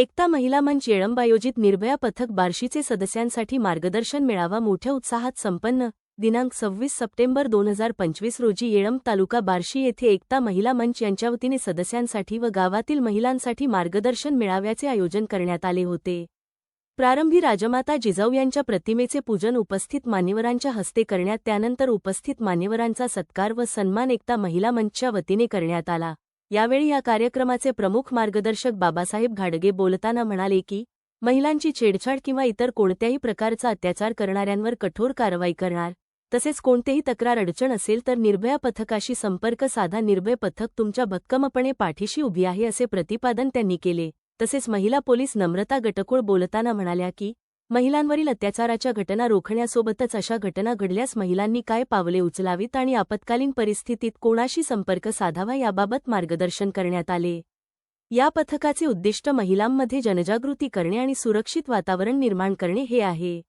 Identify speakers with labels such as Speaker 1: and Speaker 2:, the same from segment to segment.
Speaker 1: एकता महिला मंच येळंबायोजित निर्भया पथक बार्शीचे सदस्यांसाठी मार्गदर्शन मेळावा मोठ्या उत्साहात संपन्न दिनांक सव्वीस सप्टेंबर दोन हजार पंचवीस रोजी येळंब तालुका बार्शी येथे एकता महिला मंच यांच्या वतीने सदस्यांसाठी व गावातील महिलांसाठी मार्गदर्शन मेळाव्याचे आयोजन करण्यात आले होते. प्रारंभी राजमाता जिजाऊ यांच्या प्रतिमेचे पूजन उपस्थित मान्यवरांच्या हस्ते करण्यात त्यानंतर उपस्थित मान्यवरांचा सत्कार व सन्मान एकता महिला मंचच्या वतीने करण्यात आला. यावेळी या कार्यक्रमाचे प्रमुख मार्गदर्शक बाबासाहेब घाडगे बोलताना म्हणाले की महिलांची छेडछाड किंवा इतर कोणत्याही प्रकारचा अत्याचार करणाऱ्यांवर कठोर कारवाई करणार तसेच कोणतेही तक्रार अडचण असेल तर निर्भया पथकाशी संपर्क साधा निर्भय पथक तुमच्या भक्कमपणे पाठीशी उभी आहे असे प्रतिपादन त्यांनी केले. तसेच महिला पोलीस नम्रता गटकुळ बोलताना म्हणाल्या की महिलांवरील अत्याचाराच्या घटना रोखण्यासोबतच अशा घटना घडल्यास महिलांनी काय पावले उचलावीत आणि आपत्कालीन परिस्थितीत कोणाशी संपर्क साधावा याबाबत मार्गदर्शन करण्यात आले. या पथकाचे उद्दिष्ट महिलांमध्ये जनजागृती करणे आणि सुरक्षित वातावरण निर्माण करणे हे आहे.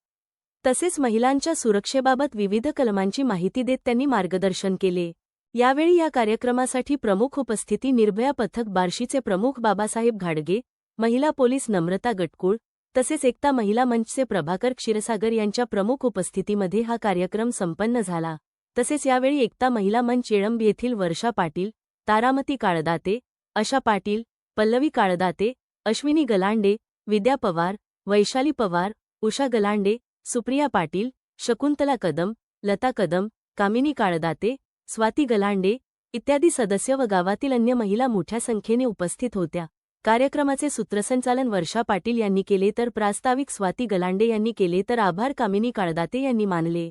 Speaker 1: तसेच महिलांच्या सुरक्षेबाबत विविध कलमांची माहिती देत त्यांनी मार्गदर्शन केले. यावेळी या कार्यक्रमासाठी प्रमुख उपस्थिती निर्भया पथक बार्शीचे प्रमुख बाबासाहेब घाडगे महिला पोलीस नम्रता गटकुळ तसेच एकता महिला मंचचे प्रभाकर क्षीरसागर यांच्या प्रमुख उपस्थितीमध्ये हा कार्यक्रम संपन्न झाला. तसेच यावेळी एकता महिला मंच येळंब येथील वर्षा पाटील तारामती काळदाते अशा पाटील पल्लवी काळदाते अश्विनी गलांडे विद्या पवार वैशाली पवार उषा गलांडे सुप्रिया पाटील शकुंतला कदम लता कदम कामिनी काळदाते स्वाती गलांडे इत्यादी सदस्य व गावातील अन्य महिला मोठ्या संख्येने उपस्थित होत्या. कार्यक्रमाचे सूत्रसंचालन वर्षा पाटील यांनी केले तर प्रास्ताविक स्वाती गलांडे यांनी केले तर आभार कामिनी काळदाते यांनी मानले.